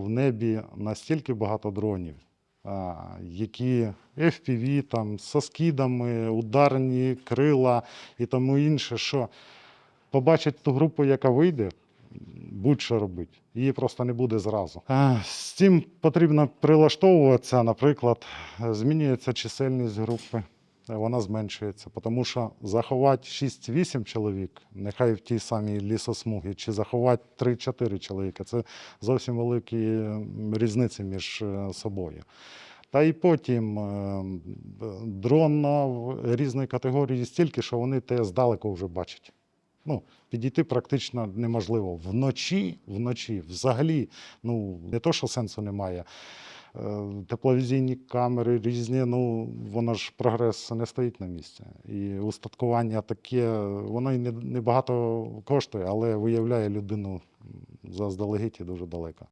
В небі настільки багато дронів, які FPV, там, со скидами, ударні крила і тому інше, що побачить ту групу, яка вийде, будь-що робити. Її просто не буде зразу. З цим потрібно прилаштовуватися. Наприклад, змінюється чисельність групи, вона зменшується, тому що заховати 6-8 чоловік, нехай в тій самій лісосмугі, чи заховати 3-4 чоловіка це зовсім великі різниці між е, собою. Та і потім е, дрон в- різної категорії стільки, що вони те здалеку вже бачать. Ну, підійти практично неможливо. Вночі, вночі, взагалі, ну не то, що сенсу немає. Е, Тепловізійні камери різні, ну воно ж прогрес не стоїть на місці. І устаткування таке, воно і не, багато коштує, але виявляє людину заздалегідь і дуже далеко.